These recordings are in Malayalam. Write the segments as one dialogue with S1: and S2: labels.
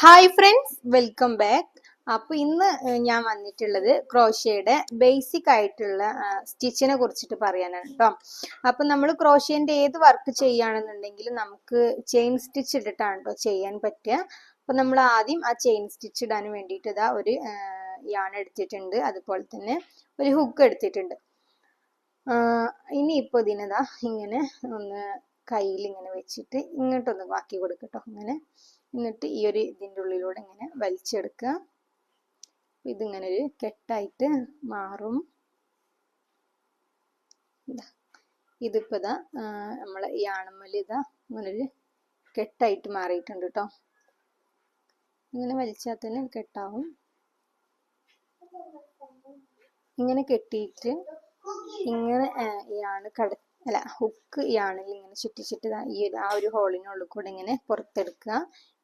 S1: ഹായ് ഫ്രണ്ട്സ് വെൽക്കം ബാക്ക് അപ്പോൾ ഇന്ന് ഞാൻ വന്നിട്ടുള്ളത് ക്രോഷ്യയുടെ ബേസിക് ആയിട്ടുള്ള സ്റ്റിച്ചിനെ കുറിച്ചിട്ട് പറയാനാണ് കേട്ടോ അപ്പം നമ്മൾ ക്രോഷ്യന്റെ ഏത് വർക്ക് ചെയ്യുകയാണെന്നുണ്ടെങ്കിലും നമുക്ക് ചെയിൻ സ്റ്റിച്ച് ഇട്ടിട്ടാണ് കേട്ടോ ചെയ്യാൻ പറ്റുക. അപ്പം നമ്മൾ ആദ്യം ആ ചെയിൻ സ്റ്റിച്ച് ഇടാൻ വേണ്ടിയിട്ട് ഇതാ ഒരു യാൺ എടുത്തിട്ടുണ്ട്. അതുപോലെ തന്നെ ഒരു ഹുക്ക് എടുത്തിട്ടുണ്ട്. ഇനിയിപ്പോൾ ഇതിനതാ ഇങ്ങനെ ഒന്ന് കയ്യിൽ ഇങ്ങനെ വെച്ചിട്ട് ഇങ്ങോട്ടൊന്ന് ബാക്കി കൊടുക്കട്ടോ അങ്ങനെ എന്നിട്ട് ഈ ഒരു ഇതിന്റെ ഉള്ളിലൂടെ ഇങ്ങനെ വലിച്ചെടുക്കുക. ഇതിങ്ങനെ ഒരു കെട്ടായിട്ട് മാറും. ഇതാ. ഇതാ നമ്മളെ ഈ ആണമ്മൽ ഇതാ ഇങ്ങനൊരു കെട്ടായിട്ട് മാറിയിട്ടുണ്ട് കേട്ടോ ഇങ്ങനെ വലിച്ചാൽ തന്നെ കെട്ടാവും. ഇങ്ങനെ കെട്ടിയിട്ട് ഇങ്ങനെ ഈ ആണ് കട അല്ല ഹുക്ക് ഈ ഇങ്ങനെ ചുറ്റി ചുറ്റി ഈ ആ ഒരു ഹോളിനുള്ളിൽ കൂടെ ഇങ്ങനെ പുറത്തെടുക്കുക.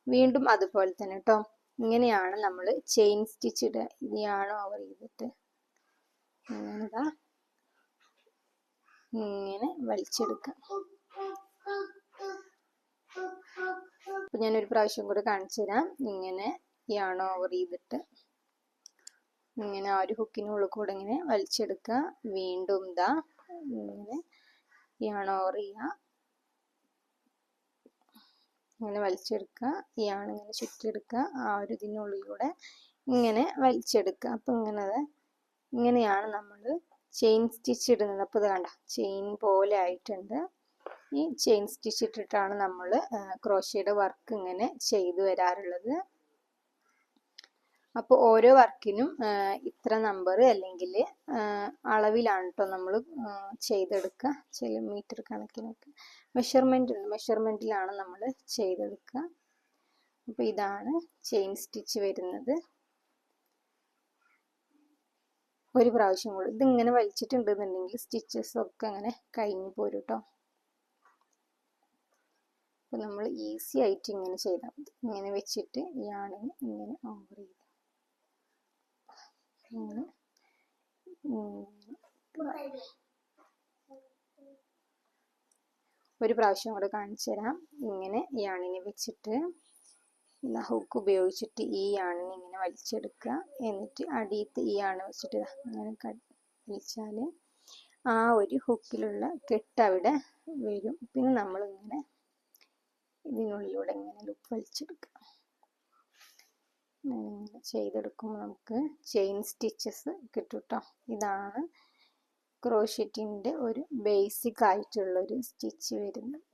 S1: വീണ്ടും അതുപോലെ തന്നെ കേട്ടോ ഇങ്ങനെയാണ് നമ്മൾ ചെയിൻ സ്റ്റിച്ച് ഇടുക. ഇനിയാണ് ഓവർ ചെയ്തിട്ട്? ഇങ്ങനെ വലിച്ചെടുക്കുക. അപ്പൊ ഞാനൊരു പ്രാവശ്യം കൂടെ കാണിച്ചു തരാം. ഇങ്ങനെ യാണ് ഓവർ ചെയ്തിട്ട്? ഇങ്ങനെ ആ ഒരു ഹുക്കിനുള്ളിൽ കൂടെ ഇങ്ങനെ വലിച്ചെടുക്കുക. വീണ്ടും ഇതാ ഇങ്ങനെ യാണ് ഓവർ ചെയ്യുക ഇങ്ങനെ വലിച്ചെടുക്കുക. ആണ് ഇങ്ങനെ ചുറ്റിയെടുക്കുക. ആ ഒരു ഇതിനുള്ളിലൂടെ ഇങ്ങനെ വലിച്ചെടുക്കുക. അപ്പം ഇങ്ങനെ ഇങ്ങനെയാണ് നമ്മൾ ചെയിൻ സ്റ്റിച്ച് ഇടുന്നത്. അപ്പോൾ ഇത് കണ്ട ചെയിൻ പോലെ ആയിട്ടുണ്ട്. ഈ ചെയിൻ സ്റ്റിച്ച് ഇട്ടിട്ടാണ് നമ്മൾ ക്രോഷ്യയുടെ വർക്ക് ഇങ്ങനെ ചെയ്തു വരാറുള്ളത്. അപ്പോൾ ഓരോ വർക്കിനും ഇത്ര നമ്പർ അല്ലെങ്കിൽ അളവിലാണ് കേട്ടോ നമ്മൾ ചെയ്തെടുക്കുക ചില മീറ്റർ കണക്കിനൊക്കെ. മെഷർമെന്റ് മെഷർമെന്റിലാണ് നമ്മൾ ചെയ്തെടുക്കുക അപ്പോൾ ഇതാണ് ചെയിൻ സ്റ്റിച്ച് വരുന്നത്. ഒരു പ്രാവശ്യം കൂടി. ഇതിങ്ങനെ വലിച്ചിട്ടുണ്ടെന്നുണ്ടെങ്കിൽ സ്റ്റിച്ചസ് ഒക്കെ അങ്ങനെ കഴിഞ്ഞു പോരും കേട്ടോ അപ്പോൾ നമ്മൾ ഈസി ആയിട്ട് ഇങ്ങനെ ചെയ്താൽ മതി. ഇങ്ങനെ വെച്ചിട്ട് ഈ ആണിന് ഇങ്ങനെ ഓവർ ചെയ്ത്. ഇങ്ങനെ ഒരു പ്രാവശ്യം കൂടെ കാണിച്ചു തരാം. ഇങ്ങനെ ഈ ആണിനെ വെച്ചിട്ട് ഹുക്ക് ഉപയോഗിച്ചിട്ട് ഈ ആണിനെ ഇങ്ങനെ വലിച്ചെടുക്കുക. എന്നിട്ട് അടിയത്ത് ഈ ആണ് വെച്ചിട്ട് അങ്ങനെ വലിച്ചാൽ ആ ഒരു ഹുക്കിലുള്ള കെട്ട് അവിടെ വരും. പിന്നെ നമ്മളിങ്ങനെ ഇതിനുള്ളിലൂടെ ഇങ്ങനെ ലുക്ക് വലിച്ചെടുക്കുക. ഇങ്ങനെ ചെയ്തെടുക്കുമ്പോൾ നമുക്ക് ചെയിൻ സ്റ്റിച്ചസ് കിട്ടും കേട്ടോ ഇതാണ് ക്രോഷ്യറ്റിന്റെ ഒരു ബേസിക് ആയിട്ടുള്ളൊരു സ്റ്റിച്ച് വരുന്നത്.